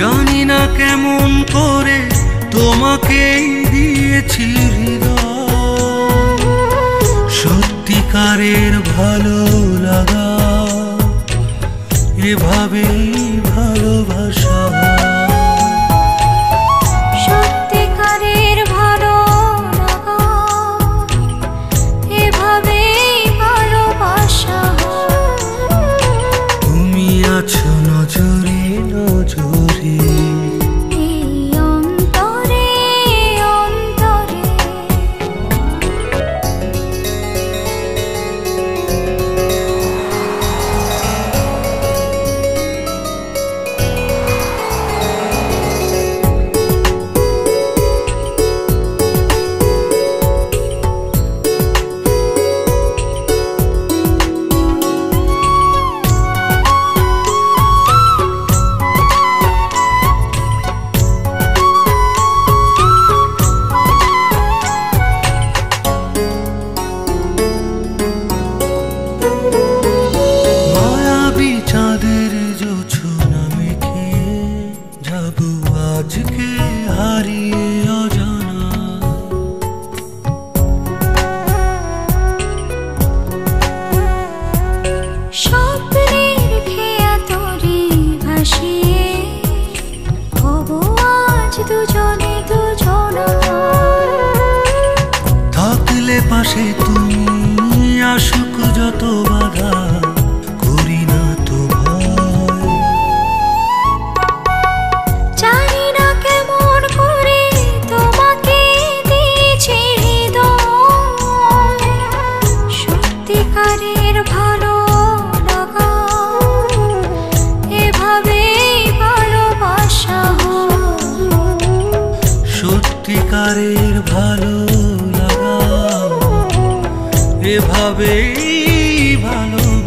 জানি না কেমন করে তোমাকেই দিয়েছি সত্যিকারের ভালো লাগা এভাবেই পাশে তুমি আসুক যত বাধা করি না তো ভয় জানি না কেমন করে তোমাকে দিয়েছি সত্যিকারের ভালো লাগা এভাবেই ভালোবাসা সত্যিকারের ভালো এভাবেই ভালো